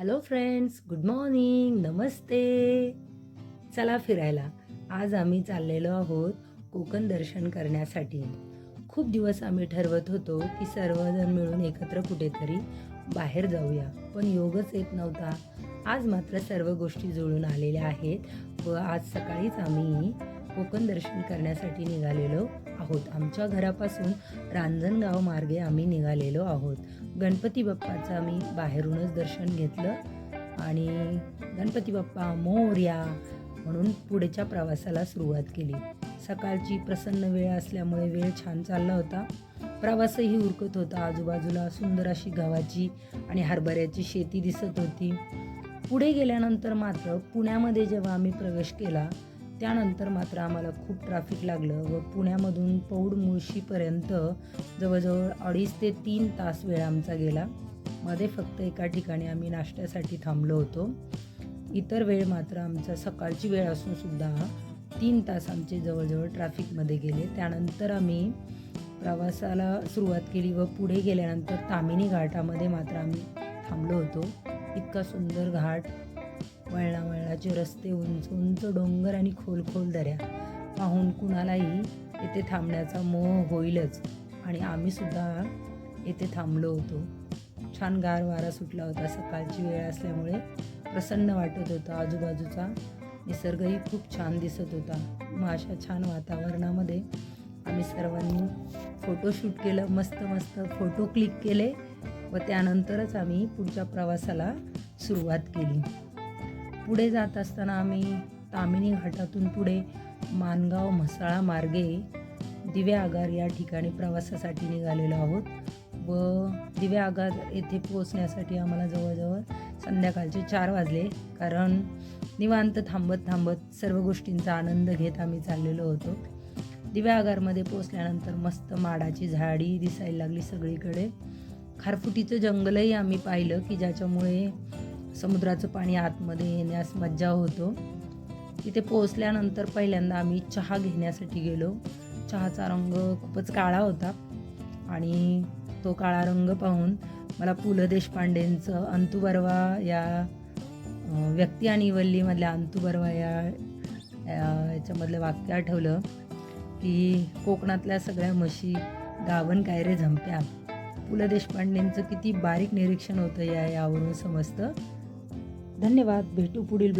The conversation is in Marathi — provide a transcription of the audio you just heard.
हॅलो फ्रेंड्स गुड मॉर्निंग नमस्ते. चला फिरायला. आज आम्ही चाललेलो आहोत कोकण दर्शन करण्यासाठी. खूप दिवस आम्ही ठरवत होतो की सर्वजण मिळून एकत्र कुठेतरी बाहेर जाऊया पण योगच येत नव्हता. आज मात्र सर्व गोष्टी जुळून आलेल्या आहेत व आज सकाळीच आम्ही कोकण दर्शन करण्यासाठी निघालेलो आहोत. आमच्या घरापासून रांजणगाव मार्गे आम्ही निघालेलो आहोत. गणपती बाप्पाचं आम्ही बाहेरूनच दर्शन घेतलं आणि गणपती बाप्पा मोर्या म्हणून पुढच्या प्रवासाला सुरुवात केली. सकाळची प्रसन्न वेळ असल्यामुळे वेळ छान चालला होता. प्रवासही उरकत होता. आजूबाजूला सुंदर अशी गव्हाची आणि हरभऱ्याची शेती दिसत होती. पुढे गेल्यानंतर मात्र पुण्यामध्ये जेव्हा आम्ही प्रवेश केला त्यानंतर मात्र आम्हाला खूप ट्रॅफिक लागलं व पुण्यामधून पौड मुळशीपर्यंत जवळजवळ अडीच ते तीन तास वेळ आमचा गेला. मध्ये फक्त एका ठिकाणी आम्ही नाश्त्यासाठी थांबलो होतो. इतर वेळ मात्र आमचा सकाळची वेळ असूनसुद्धा तीन तास आमचे जवळजवळ ट्रॅफिकमध्ये गेले. त्यानंतर आम्ही प्रवासाला सुरुवात केली व पुढे गेल्यानंतर तामिनी घाटामध्ये मात्र आम्ही थांबलो होतो. इतका सुंदर घाट वळणा वळणाचे रस्ते उंच उंच डोंगर आणि खोल खोल दऱ्या. पाहून कुणालाही येथे थांबण्याचा मोह होईलच. आणि आम्ही सुद्धा येथे थांबलो होतो. छान गार वारा सुटला होता. सकाळची वेळ असल्यामुळे प्रसन्न वाटत होतं. आजूबाजूचा निसर्गही खूप छान दिसत होता. मग अशा छान वातावरणामध्ये आम्ही सर्वांनी फोटोशूट केलं. मस्त मस्त फोटो क्लिक केले व त्यानंतरच आम्ही पुढच्या प्रवासाला सुरुवात केली. पुढे जात असताना आम्ही तामिनी घाटातून पुढे मानगाव म्हसाळा मार्गे दिव्या आगार या ठिकाणी प्रवासासाठी निघालेलो आहोत व दिव्या आगार येथे पोहोचण्यासाठी आम्हाला जवळजवळ संध्याकाळचे चार वाजले. कारण निवांत थांबत थांबत सर्व गोष्टींचा आनंद घेत आम्ही चाललेलो होतो. दिव्या आगारमध्ये पोहोचल्यानंतर मस्त माडाची झाडी दिसायला लागली सगळीकडे. खारफुटीचं जंगलही आम्ही पाहिलं की ज्याच्यामुळे समुद्राचं पाणी आतमध्ये येण्यास मज्जा होतो. तिथे पोहोचल्यानंतर पहिल्यांदा आम्ही चहा घेण्यासाठी गेलो. चहाचा रंग खूपच काळा होता आणि तो काळा रंग पाहून मला पु ल देशपांडेंचं अंतू बर्वा या व्यक्ती आणि वल्लीमधल्या अंतू बर्वा या या- याच्यामधलं वाक्य आठवलं की कोकणातल्या सगळ्या म्हशी गावन काय रे झंप्या. पु ल देशपांडेंचं किती बारीक निरीक्षण होतं या यावरून समजतं. धन्यवाद. भेटू पुढील